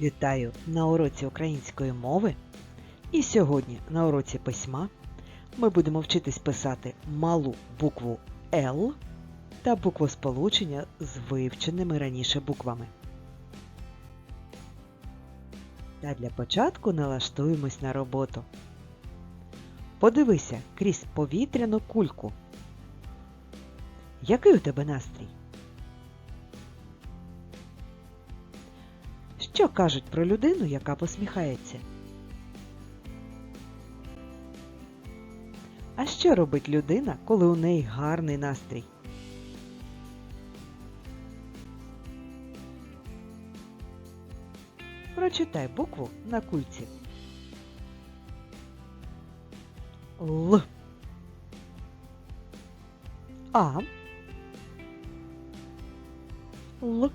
Вітаю на уроці української мови. І сьогодні на уроці письма ми будемо вчитись писати малу букву Л та буквосполучення з вивченими раніше буквами. Та для початку налаштуємось на роботу. Подивися крізь повітряну кульку. Який у тебе настрій? Що кажуть про людину, яка посміхається? А що робить людина, коли у неї гарний настрій? Прочитай букву на кульці. Л. А. Л.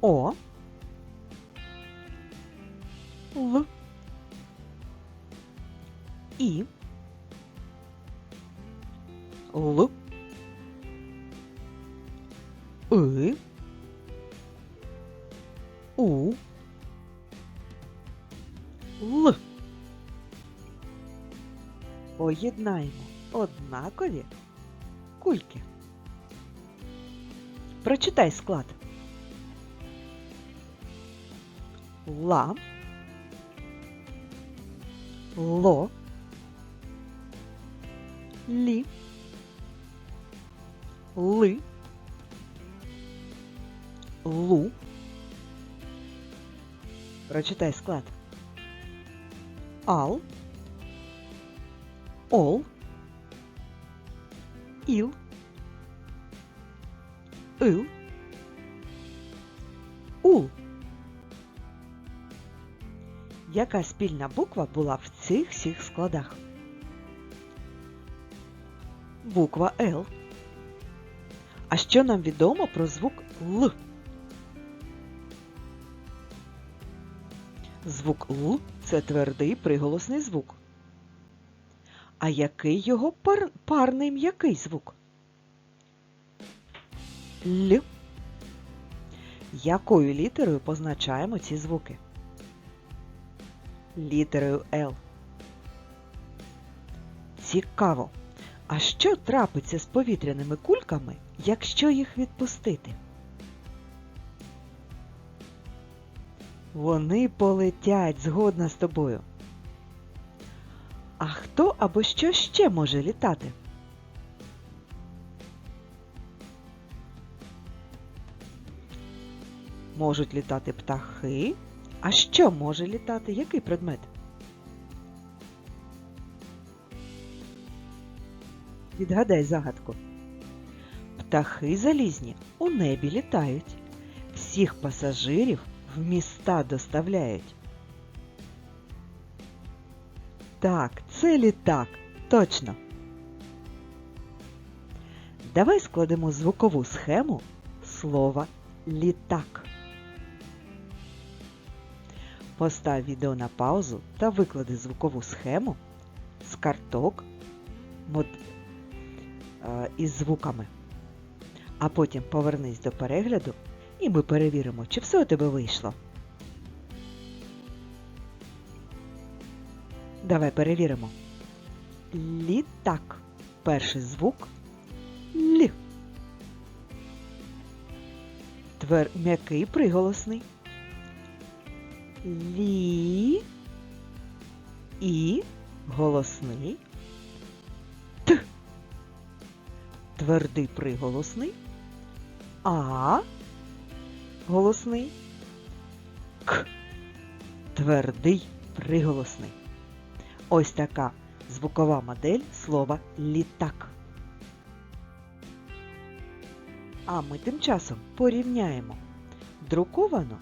О. Л. І. Л. И. У. Л. Поєднаємо однакові кульки. Прочитай склад. Ла, ло, лі, ли, лу. Прочитай склад. Ал, ол, іл, ил, ул. Яка спільна буква була в цих всіх складах? Буква Л. А що нам відомо про звук Л? Звук Л це твердий приголосний звук. А який його пар... парний м'який звук? Л. Якою літерою позначаємо ці звуки? Літерою Л. Цікаво. А що трапиться з повітряними кульками, якщо їх відпустити? Вони полетять згодна з тобою. А хто або що ще може літати? Можуть літати птахи, а що може літати? Який предмет? Відгадай загадку. Птахи залізні у небі літають. Всіх пасажирів в міста доставляють. Так, це літак. Точно. Давай складемо звукову схему слова літак. Постав відео на паузу та виклади звукову схему з карток мод... е, із звуками. А потім повернись до перегляду і ми перевіримо, чи все у тебе вийшло. Давай перевіримо. Літак. Перший звук Л. Твер м'який приголосний. Лі і голосний Т. Твердий приголосний. А голосний. К. Твердий приголосний. Ось така звукова модель слова літак. А ми тим часом порівняємо друковану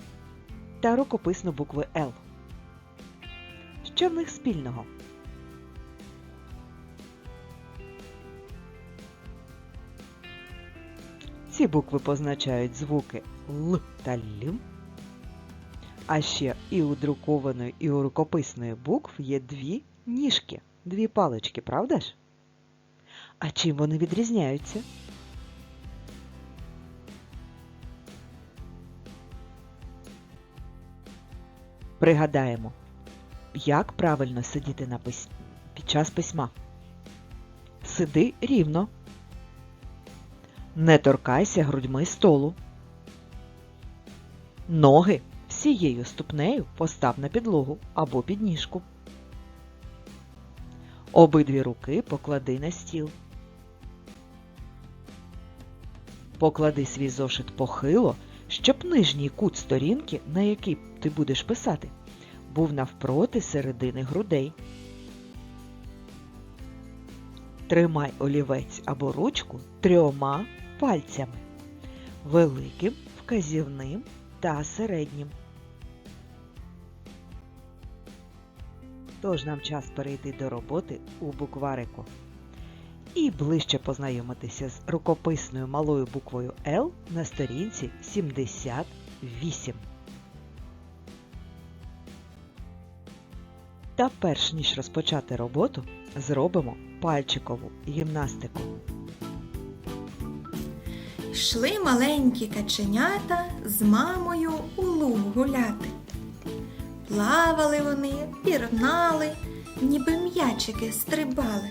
та рукописну букви Л. Що в них спільного? Ці букви позначають звуки Л та Л. А ще і у друкованої, і у рукописної букв є дві ніжки, дві палички, правда ж? А чим вони відрізняються? Пригадаємо, як правильно сидіти на пис... під час письма. Сиди рівно. Не торкайся грудьми столу. Ноги всією ступнею постав на підлогу або підніжку. Обидві руки поклади на стіл. Поклади свій зошит похило, щоб нижній кут сторінки, на який ти будеш писати, був навпроти середини грудей. Тримай олівець або ручку трьома пальцями великим, вказівним та середнім. Тож нам час перейти до роботи у букварику і ближче познайомитися з рукописною малою буквою Л на сторінці 78. Та перш ніж розпочати роботу, зробимо пальчикову гімнастику. Йшли маленькі каченята з мамою у луг гуляти. Плавали вони, пірнали, ніби м'ячики стрибали.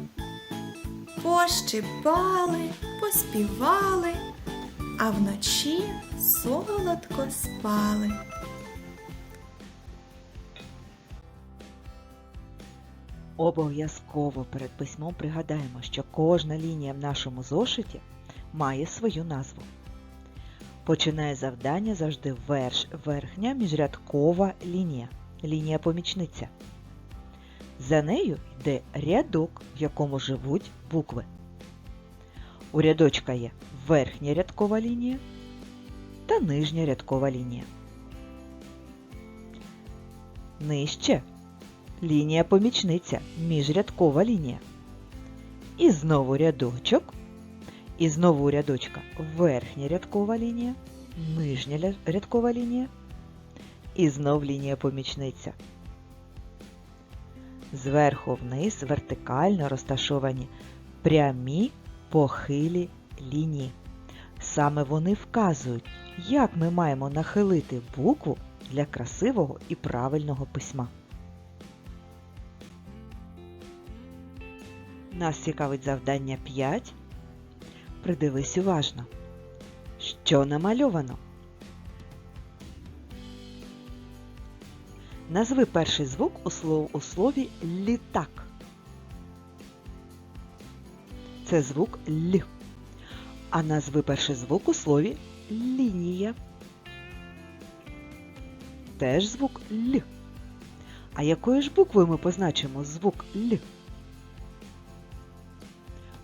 Пощипали, поспівали, а вночі солодко спали. Обов'язково перед письмом пригадаємо, що кожна лінія в нашому зошиті має свою назву. Починає завдання завжди верш, верхня міжрядкова лінія, лінія помічниця. За нею йде рядок, в якому живуть букви. У рядочка є верхня рядкова лінія та нижня рядкова лінія. Нижче лінія помічниця, міжрядкова лінія. І знову рядочок. І знову рядочка верхня рядкова лінія, нижня рядкова лінія. І знов лінія помічниця. Зверху вниз вертикально розташовані прямі похилі лінії. Саме вони вказують, як ми маємо нахилити букву для красивого і правильного письма. Нас цікавить завдання 5. Придивись уважно. Що намальовано? Назви перший звук у, слов, у слові літак. Це звук Л. А назви перший звук у слові лінія. Теж звук Л. А якою ж буквою ми позначимо звук Л?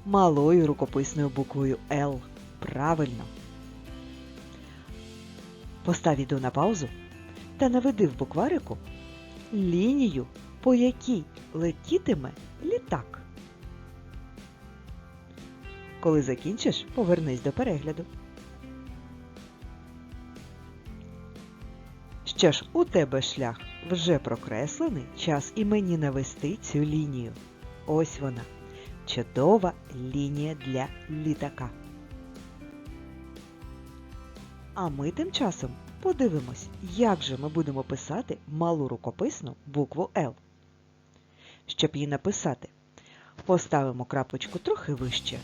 малою рукописною буквою Л. Правильно. Постав відео на паузу та наведи в букварику лінію, по якій летітиме літак. Коли закінчиш, повернись до перегляду. Що ж, у тебе шлях вже прокреслений, час і мені навести цю лінію. Ось вона. Чудова лінія для літака. А ми тим часом подивимось, як же ми будемо писати малу рукописну букву Л. Щоб її написати, поставимо крапочку трохи вище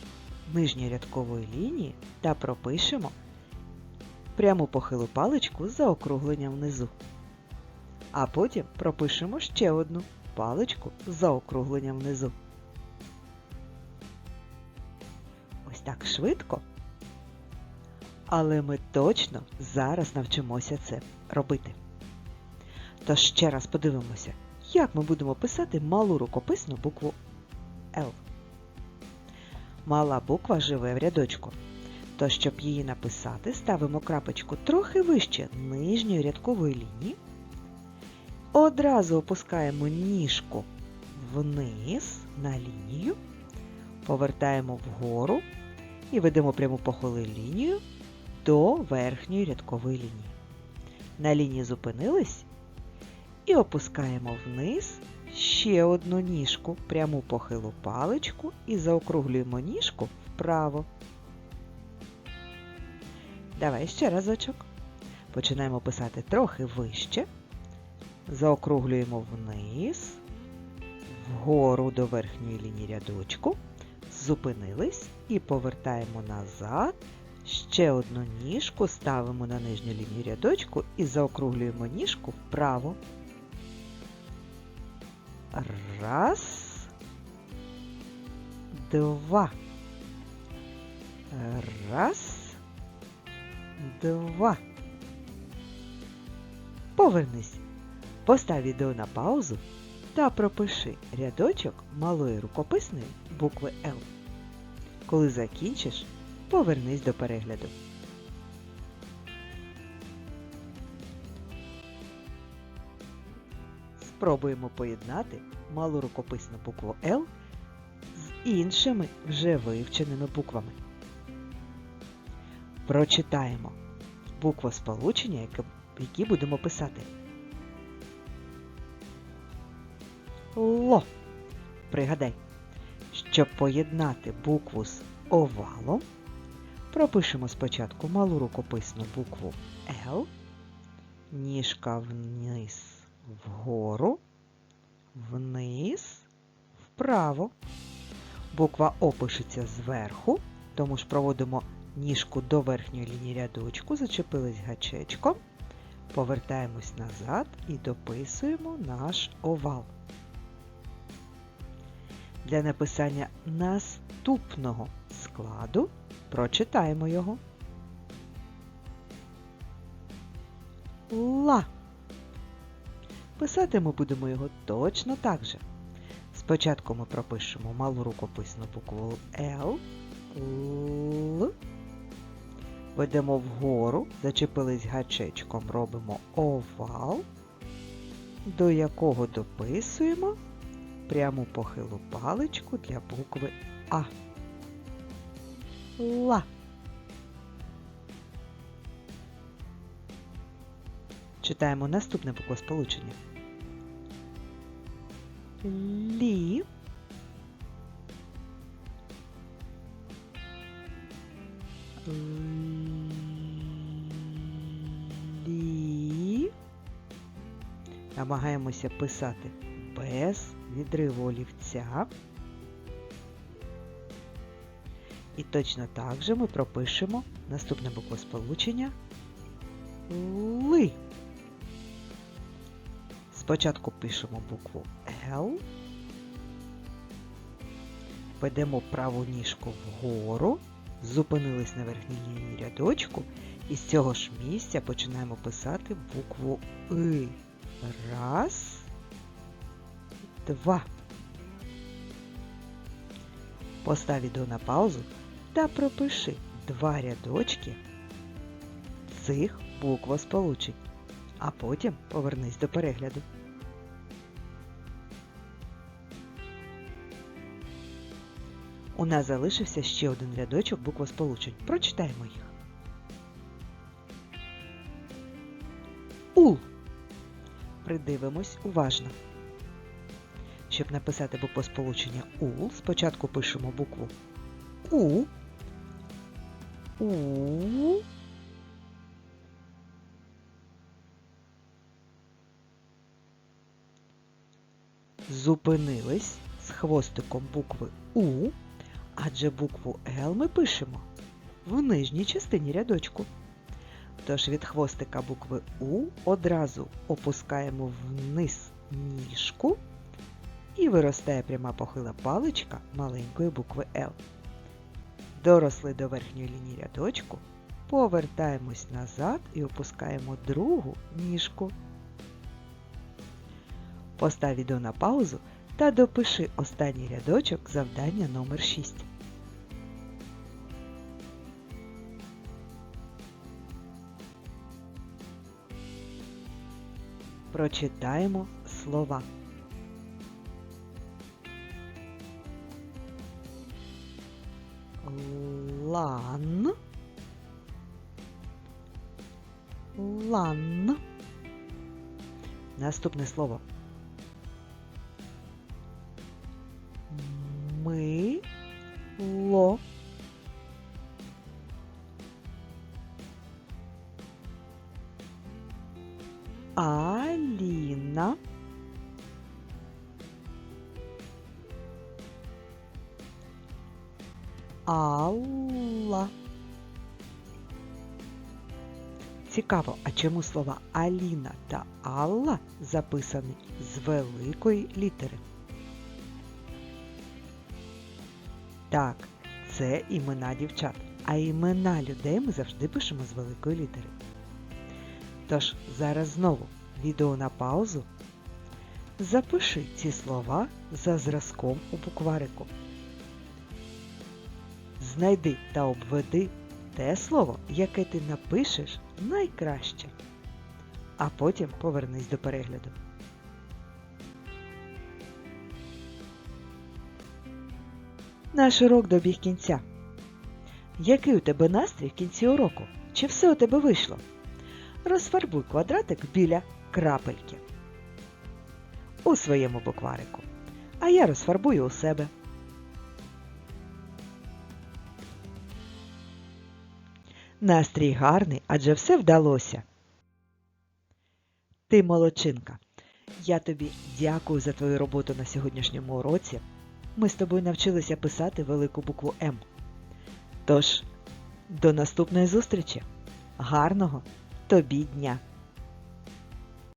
нижньої рядкової лінії та пропишемо пряму похилу паличку з заокругленням внизу. А потім пропишемо ще одну паличку з заокругленням внизу. Ось так швидко. Але ми точно зараз навчимося це робити. Тож ще раз подивимося, як ми будемо писати малу рукописну букву L. Мала буква живе в рядочку. То, щоб її написати, ставимо крапочку трохи вище нижньої рядкової лінії. Одразу опускаємо ніжку вниз на лінію, повертаємо вгору і ведемо пряму похилу лінію до верхньої рядкової лінії. На лінії зупинились і опускаємо вниз ще одну ніжку, пряму похилу паличку і заокруглюємо ніжку вправо. Давай ще разочок. Починаємо писати трохи вище. Заокруглюємо вниз, вгору до верхньої лінії рядочку, зупинились і повертаємо назад. Ще одну ніжку ставимо на нижню лінію рядочку і заокруглюємо ніжку вправо. Раз, два. Раз, два. Повернись. Постав відео на паузу та пропиши рядочок малої рукописної букви Л. Коли закінчиш, повернись до перегляду. Спробуємо поєднати малу рукописну букву Л з іншими вже вивченими буквами. Прочитаємо буквосполучення, які будемо писати. Ло. Пригадай, щоб поєднати букву з овалом, пропишемо спочатку малу рукописну букву Л, ніжка вниз вгору, вниз, вправо. Буква О пишеться зверху, тому ж проводимо ніжку до верхньої лінії рядочку, зачепились гачечком, повертаємось назад і дописуємо наш овал. Для написання наступного складу прочитаємо його. Ла. Писати ми будемо його точно так же. Спочатку ми пропишемо малу рукописну букву Л, Л. Ведемо вгору, зачепились гачечком, робимо овал, до якого дописуємо пряму похилу паличку для букви А. Ла. Читаємо наступне буквосполучення. Лі. Лі. Намагаємося писати без відриву олівця. І точно так же ми пропишемо наступне буквосполучення Ли. Спочатку пишемо букву Л, ведемо праву ніжку вгору, зупинились на верхній лінії рядочку і з цього ж місця починаємо писати букву И. Раз, два. Постав відео на паузу та пропиши два рядочки цих буквосполучень, а потім повернись до перегляду. У нас залишився ще один рядочок буквосполучень. Прочитаємо їх. У. Придивимось уважно. Щоб написати буквосполучення У, спочатку пишемо букву У. У. Зупинились з хвостиком букви У, адже букву Л ми пишемо в нижній частині рядочку. Тож від хвостика букви У одразу опускаємо вниз ніжку і виростає пряма похила паличка маленької букви Л. Доросли до верхньої лінії рядочку, повертаємось назад і опускаємо другу ніжку. Постав відео на паузу та допиши останній рядочок завдання номер 6. Прочитаємо слова. Лан. Лан. Наступне слово. Мило. Алла. Цікаво, а чому слова Аліна та Алла записані з великої літери? Так, це імена дівчат, а імена людей ми завжди пишемо з великої літери. Тож зараз знову відео на паузу. Запиши ці слова за зразком у букварику. Знайди та обведи те слово, яке ти напишеш найкраще. А потім повернись до перегляду. Наш урок добіг кінця. Який у тебе настрій в кінці уроку? Чи все у тебе вийшло? Розфарбуй квадратик біля крапельки у своєму букварику. А я розфарбую у себе. Настрій гарний, адже все вдалося. Ти молодчинка. Я тобі дякую за твою роботу на сьогоднішньому уроці. Ми з тобою навчилися писати велику букву М. Тож, до наступної зустрічі. Гарного тобі дня!